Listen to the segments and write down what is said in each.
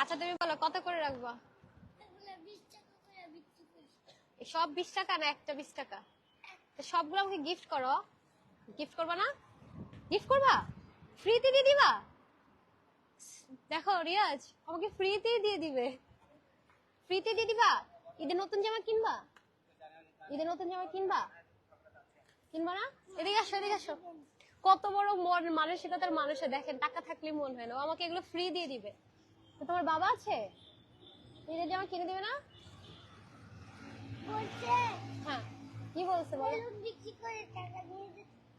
আচ্ছা তুমি বলো, কত করে রাখবা? সব বিশ টাকা না একটা বিশ টাকা? সবগুলো আমাকে গিফট করো। গিফট করবা না? গিফট করবা? ফ্রিতে দিয়ে দিবা? দেখো, রিয়াজ, আমাকে ফ্রিতেই দিয়ে দিবে। ফ্রিতে দিয়ে দিবা? ঈদের নতুন জামা কিনবা? ঈদের নতুন জামা কিনবা? কিনবা না? এদিকে আসো এদিকে আসো। কত বড় মন, মানসিকতার মানুষে দেখেন, টাকা থাকলে মন হয় না। আমাকে এগুলো ফ্রি দিয়ে দিবে। তো তোমার বাবা আছে? ঈদের জামা কিনে দিবে না? বলছে। হ্যাঁ কি বলছে বলো?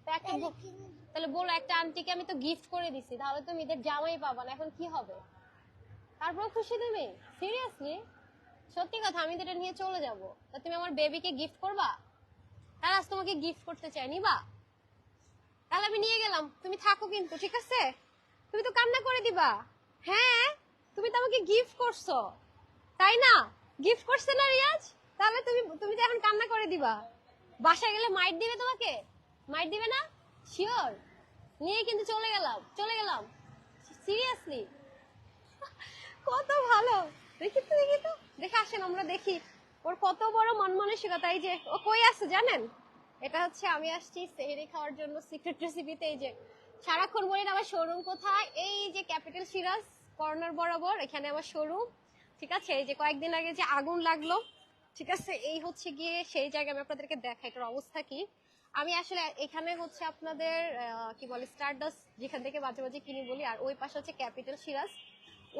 তো একটা বো- তাহলে বলো একটা আন্টিকে আমি তো গিফট করে দিছি তাহলে তুমি ঈদের জামাই পাবা না এখন কি হবে? তারপর খুশি তুমি? সিরিয়াসলি সত্যি কথা আমি তো এটা নিয়ে চলে যাব। তা তুমি আমার বেবিকে গিফট করবা? তাহলে আজ তোমাকে গিফট করতে চাই নিবা? তাহলে আমি নিয়ে গেলাম তুমি থাকো কিন্তু ঠিক আছে? তুমি তো কান্না করে দিবা। হ্যাঁ? তুমি তো আমাকে গিফট করছ। তাই না? গিফট করছে না রিয়াজ? তাহলে তুমি তুমি তো এখন কান্না করে দিবা। বাসায় গেলে মাইট দিবে তোমাকে? মাইট দিবে না? শিওর নিয়ে কিন্তু চলে গেলাম চলে গেলাম। সিরিয়াসলি কত ভালো। দেখি তো দেখি তো। দেখে আসেন, আমরা দেখি। ওর কত বড় মন মানসিকতা এই যে, ও কই আছে জানেন? এটা হচ্ছে আমি আসছি সেহেরি খাওয়ার জন্য সিক্রেট রেসিপিতে এই যে, সারাক্ষণ বলি আমার শোরুম কোথায়? এই যে ক্যাপিটাল সিরাজ কর্নার বরাবর, এখানে আমার শোরুম ঠিক আছে? এই যে কয়েকদিন আগে যে আগুন লাগল, ঠিক আছে? এই হচ্ছে গিয়ে সেই জায়গায় আমি আপনাদেরকে দেখাই, এটার অবস্থা কি? আমি আসলে এখানে হচ্ছে আপনাদের কি বলে স্টারডাস যেখান থেকে মাঝে মাঝে কিনি বলি, আর ওই পাশে হচ্ছে ক্যাপিটাল সিরাজ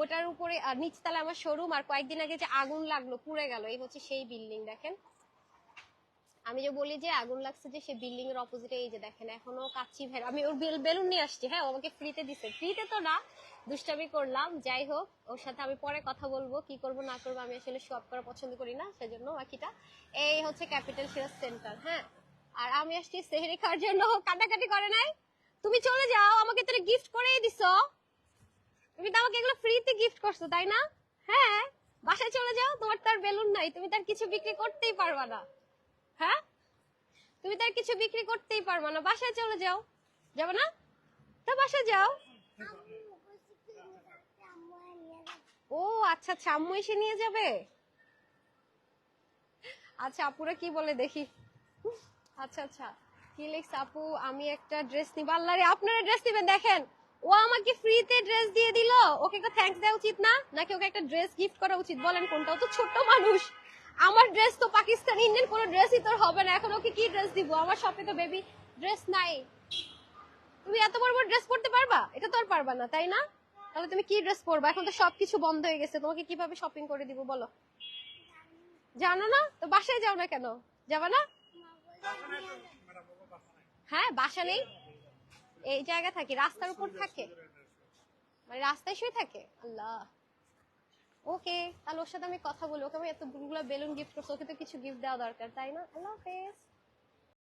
ওটার উপরে, আর নিচতলা আমার শোরুম আর কয়েকদিন আগে যে আগুন লাগল, পুড়ে গেল, এই হচ্ছে সেই বিল্ডিং দেখেন? আমি যে বলি যে আগুন লাগছে যে সেই বিল্ডিং এর অপোজিটে এই যে দেখেন, এখনও কাচ্চি ভেড়া। আমি ওর বেলুন নিয়ে আসছি হ্যাঁ ও আমাকে ফ্রিতে দিছে। ফ্রিতে তো না, দুষ্টামি করলাম, যাই হোক, ওর সাথে আমি পরে কথা বলব, কি করব, না করব, আমি আসলে শপ করা পছন্দ করি না, সেজন্য বাকিটা। এই হচ্ছে ক্যাপিটাল সিরাজ সেন্টার হ্যাঁ। আর আমি আসছি সেহেরি খাওয়ার জন্য কাটাকাটি করে নাই। তুমি চলে যাও, আমাকে তোরা গিফট করেই দিছো। তুমি তো আমাকে এগুলো ফ্রিতে গিফট করছ, তাই না? হ্যাঁ বাসায় চলে যাও, তোমার তো আর বেলুন নাই, তুমি তার কিছু বিক্রি করতেই পারবা না। হ্যাঁ? তুমি তার কিছু বিক্রি করতেই পারবা না। বাসায় চলে যাও। যাবে না? তো বাসায় যাও। ও আচ্ছা আচ্ছা আম্মু এসে নিয়ে যাবে। আচ্ছা আপুরা কি বলে দেখি। আচ্ছা আচ্ছা। কি লিখছে আপু? আমি একটা ড্রেস নিব। আল্লাহ রে, আপনারা ড্রেস নিবেন, দেখেন। ও আমাকে ফ্রিতে ড্রেস দিয়ে দিল। ওকে একটা থ্যাঙ্কস দেওয়া উচিত না? নাকি ওকে একটা ড্রেস গিফট করা উচিত? বলেন কোনটা তো ছোট্ট মানুষ। আমার ড্রেস তো পাকিস্তান ইন্ডিয়ান, কোনো ড্রেসই তোর হবে না। এখন ওকে কি ড্রেস দিব? আমার শপে তো বেবি ড্রেস নাই। তুমি এত বড় বড় ড্রেস পরতে পারবা? এটা তো আর পারবা না, তাই না? তাহলে তুমি কি ড্রেস পরবা? এখন তো সবকিছু বন্ধ হয়ে গেছে। তোমাকে কীভাবে শপিং করে দিব বলো? জানো না? তো বাসায় যাও না কেন? যাবা না? হ্যাঁ বাসা নেই। এই জায়গা থাকে, রাস্তার উপর থাকে। মানে রাস্তায় শুয়ে থাকে? আল্লাহ। ওকে, তাহলে ওর সাথে আমি কথা বলি। ওকে আমি এতগুলো বেলুন গিফট করছি, ওকে তো কিছু গিফট দেওয়া দরকার, তাই না? আল্লাহ হাফেজ